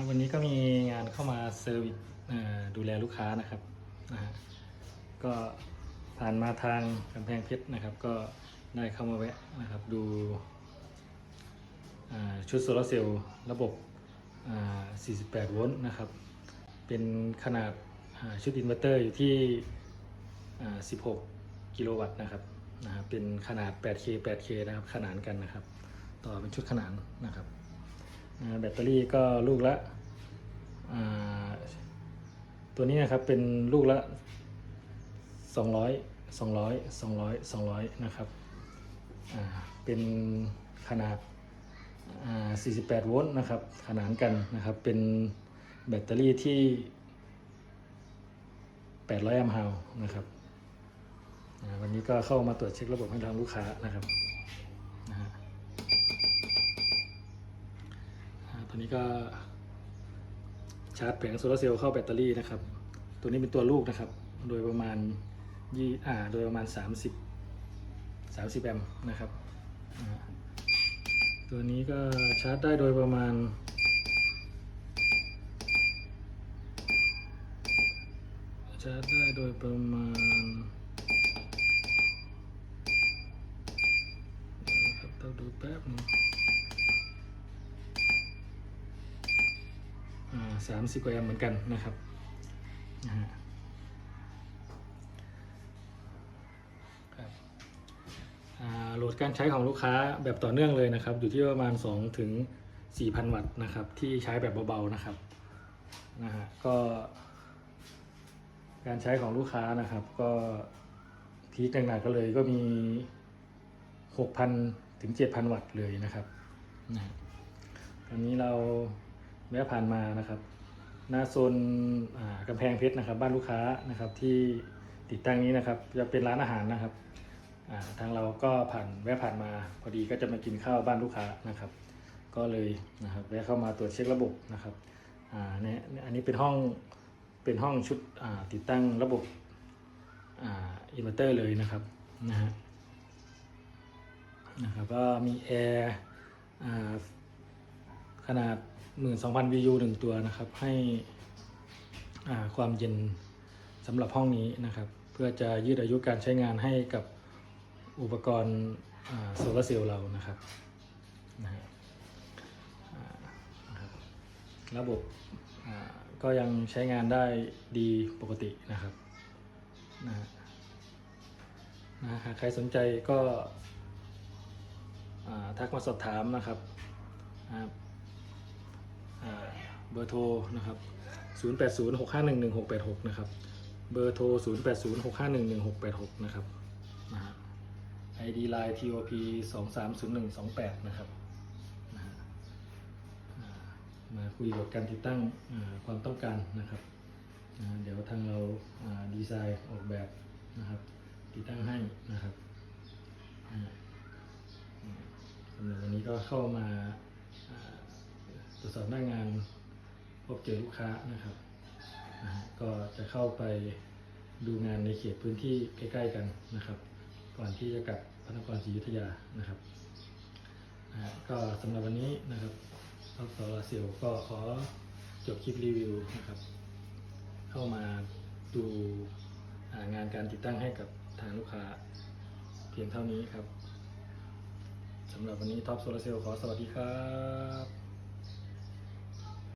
ครับวันนี้ก็มีงานเข้ามาเซอร์วิสดูแลลูกค้านะครับนะฮะก็ผ่านมาทางกำแพงเพชรนะครับ ก็ได้เข้ามาแวะนะครับดูชุดโซลาร์เซลล์ระบบ 48 โวลต์นะครับ เป็นขนาดชุดอินเวอร์เตอร์อยู่ที่ 16 กิโลวัตต์นะครับนะเป็นขนาด 8K 8K นะครับ ขนานกันนะครับ ต่อเป็นชุดขนานนะครับ แบตเตอรี่ก็ลูกละ ตัวนี้นะครับเป็นลูกละ 200 200 200 200 นะครับเป็นขนาดอ่า48 โวลต์นะครับ ขนานกันนะครับ เป็นแบตเตอรี่ที่ 800 แอมป์ฮาวนะครับวันนี้ก็เข้ามาตรวจเช็คระบบให้ทางลูกค้านะครับนะฮะตัวนี้ก็ ชาร์จแผงโซลาร์เซลล์เข้าแบตเตอรี่นะครับ ตัวนี้เป็นตัวลูกนะครับ โดยประมาณยี่อ่าโดยประมาณ 30 30แอมป์นะครับตัวนี้ก็ชาร์จได้โดยประมาณ ชาร์จได้โดยประมาณเดี๋ยวนะครับต้องดูแป๊บนึง สามสิบกว่าแอมเหมือนกันนะครับโหลดการใช้ของลูกค้าแบบต่อเนื่องเลยนะครับ อยู่ที่ประมาณ 2 ถึง 4,000 วัตต์นะครับ ที่ใช้แบบเบาๆนะครับนะฮะก็ การใช้ของลูกค้านะครับ ก็พีคหนักๆก็เลยก็มี 6,000 ถึง 7,000 วัตต์เลยนะครับนะฮะตอนนี้เรา แวะผ่านมานะครับ หน้าโซนกำแพงเพชรนะครับ บ้านลูกค้านะครับที่ติดตั้งนี้นะครับ จะเป็นร้านอาหารนะครับทางเราก็ผ่านแวะผ่านมาพอดีก็จะมากินข้าวบ้านลูกค้านะครับ ก็เลยนะครับแวะเข้ามาตรวจเช็คระบบนะครับอ่าเนี่ยอันนี้เป็นห้องเป็นห้องชุดติดตั้งระบบอินเวอร์เตอร์เลยนะครับนะฮะนะครับก็มีแอร์ขนาด 12,000 VU หนึ่งตัวนะครับ ให้ความเย็นสำหรับห้องนี้นะครับ เพื่อจะยืดอายุการใช้งานให้กับอุปกรณ์โซลาร์เซลล์เรานะครับนะฮะระบบก็ยังใช้งานได้ดีปกตินะครับนะฮะนะหากใครสนใจก็ทักมาสอบถามนะครับ เบอร์โทรนะครับ 0806511686 นะครับ เบอร์โทร 0806511686 นะครับนะฮะ ID Line TOP 230128 นะครับนะฮะอ่ามาคุยกับการติดตั้งความต้องการนะครับอ่าเดี๋ยวทางเราดีไซน์ออกแบบนะครับติดตั้งให้นะครับสำหรับวันนี้ก็เข้ามาตรวจสอบหน้างาน บเจอลูกค้านะครับ ก็จะเข้าไปดูงานในเขตพื้นที่ใกล้ๆกันนะครับ ก่อนที่จะกลับพระนครศรีอยุธยานะครับก็สำหรับวันนี้นะครับท็อปโซลาเซลก็ขอจบคลิปรีวิวนะครับ เข้ามาดูงานการติดตั้งให้กับทางลูกค้าเพียงเท่านี้ครับสำหรับวันนี้ท็อปโซลาเซลขอสวัสดีครับ